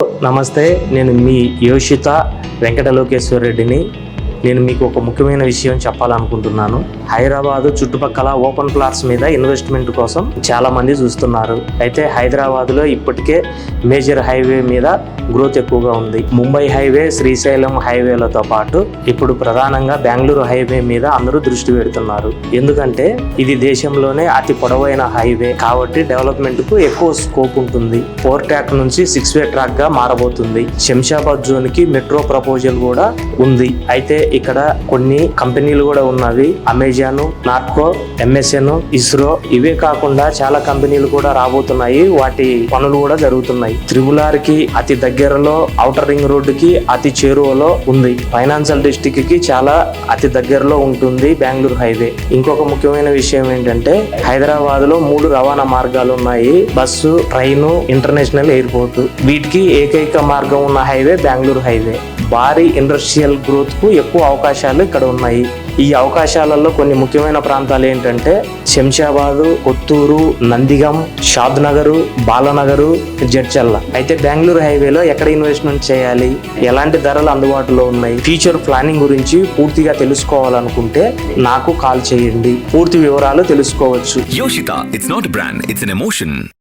నమస్తే నేను మీ యోషిత వెంకట లోకేశ్వర రెడ్డిని నేను మీకు ఒక ముఖ్యమైన విషయం చెప్పాలనుకుంటున్నాను. హైదరాబాద్ చుట్టుపక్కల ఓపెన్ ప్లాట్స్ మీద ఇన్వెస్ట్మెంట్ కోసం చాలా మంది చూస్తున్నారు. అయితే హైదరాబాద్లో ఇప్పటికే మేజర్ హైవే మీద గ్రోత్ ఎక్కువగా ఉంది. ముంబై హైవే శ్రీశైలం హైవేలతో పాటు ఇప్పుడు ప్రధానంగా బెంగళూరు హైవే మీద అందరూ దృష్టి పెడుతున్నారు. ఎందుకంటే ఇది దేశంలోనే అతి పొడవైన హైవే కాబట్టి డెవలప్మెంట్కు ఎక్కువ స్కోప్ ఉంటుంది. ఫోర్ ట్రాక్ నుంచి సిక్స్ వే ట్రాక్గా మారబోతుంది. శంషాబాద్ జోన్కి మెట్రో ప్రపోజల్ కూడా ఉంది. అయితే ఇక్కడ కొన్ని కంపెనీలు కూడా ఉన్నవి. అమెజాన్ నార్కో ఎంఎస్ఎన్ ఇస్రో ఇవే కాకుండా చాలా కంపెనీలు కూడా రాబోతున్నాయి. వాటి పనులు కూడా జరుగుతున్నాయి. త్రిబులార్కి అతి దగ్గరలో ఔటర్ రింగ్ రోడ్డు కి అతి చేరువలో ఉంది. ఫైనాన్షియల్ డిస్టిక్కి చాలా అతి దగ్గరలో ఉంటుంది బెంగళూరు హైవే. ఇంకొక ముఖ్యమైన విషయం ఏంటంటే హైదరాబాద్లో మూడు రవాణా మార్గాలు ఉన్నాయి. Bus train international airport. వీటికి ఏకైక మార్గం ఉన్న హైవే బెంగళూరు హైవే. భారీ ఇండస్ట్రియల్ గ్రోత్కు ఎక్కువ అవకాశాలు ఇక్కడ ఉన్నాయి. ఈ అవకాశాలలో కొన్ని ముఖ్యమైన ప్రాంతాలు ఏంటంటే శంషాబాదు కొత్తూరు నందిగం షాద్ నగరు బాలనగరు జడ్చల్ల. అయితే బెంగళూరు హైవేలో ఎక్కడ ఇన్వెస్ట్మెంట్ చేయాలి? ఎలాంటి ధరలు అందుబాటులో ఉన్నాయి? ఫ్యూచర్ ప్లానింగ్ గురించి పూర్తిగా తెలుసుకోవాలనుకుంటే నాకు కాల్ చేయండి. పూర్తి వివరాలు తెలుసుకోవచ్చు. Yoshita, it's not.